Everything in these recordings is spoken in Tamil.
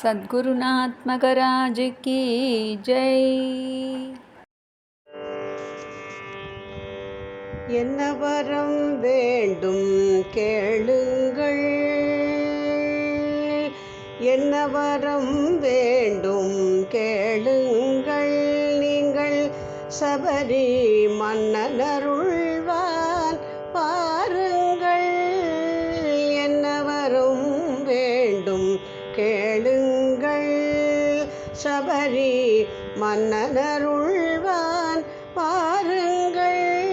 सद्गुरुनाथ मगराज की जय என்ன வரம் வேண்டும் கேளுங்கள் என்ன வரம் வேண்டும் கேளுங்கள் நீங்கள் சபரி மன்னனருள்வான் சபரி மன்னனருள்வான். பாருங்கள்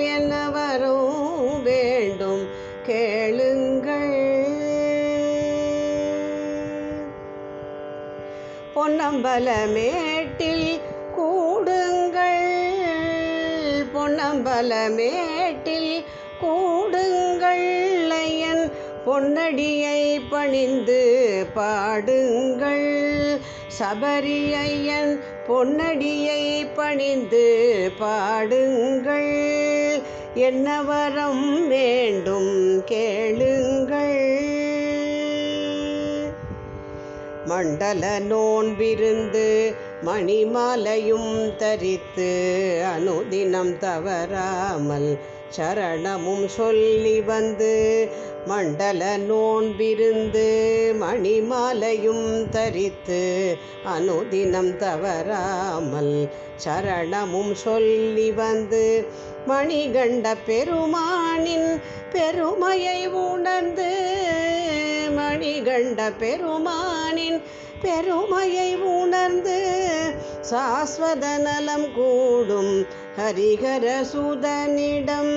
என்ன வரும் வேண்டும். கேளுங்கள். பொன்னம்பலமேட்டில் கூடுங்கள். பொன்னம்பலமேட்டில் கூடுங்கள். பொன்னடியை பணிந்து பாடுங்கள். சபரியையன் பொன்னடியை பணிந்து பாடுங்கள். என்ன வரம் வேண்டும் கேளுங்கள். மண்டல நோன்பிருந்து மணிமாலையும் தரித்து அனுதினம் தவறாமல் சரணமும் சொல்லி வந்து மண்டல நோன்பிருந்து மணிமாலையும் தரித்து அனுதினம் தவறாமல் சரணமும் சொல்லி வந்து மணிகண்ட பெருமானின் பெருமையை உணர்ந்து மணிகண்ட பெருமானின் பெருமையை உணர்ந்து சாஸ்வத நலம் கூடும் ஹரிஹர சுதனிடம்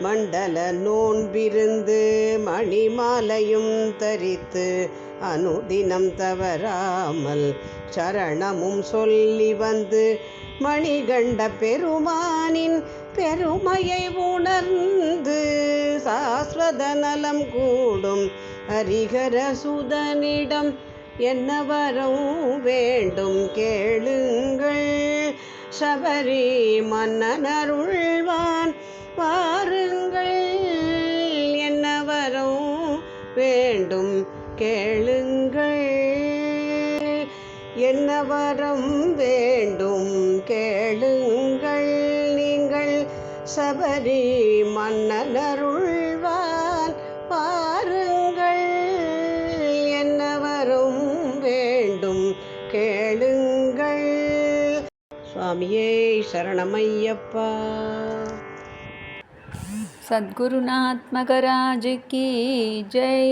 மண்டல நோன்பிருந்து மணிமாலையும் தரித்து அனுதினம் தவறாமல் சரணமும் சொல்லி வந்து மணிகண்ட பெருமானின் பெருமையை உணர்ந்து சாஸ்வத நலம் கூடும் ஹரிகர சுதனிடம் என்ன வரம் வேண்டும் கேளுங்கள். சபரி மன்னனருள்வான். வாருங்கள் என்ன வரம் வேண்டும் கேளுங்கள். என்ன வரம் வேண்டும் கேளுங்கள் நீங்கள் சபரி மன்னனருள்வான். பாருங்கள் சுவாமியே சரணமையப்பா सद्गुरुनाथ मगराज की जय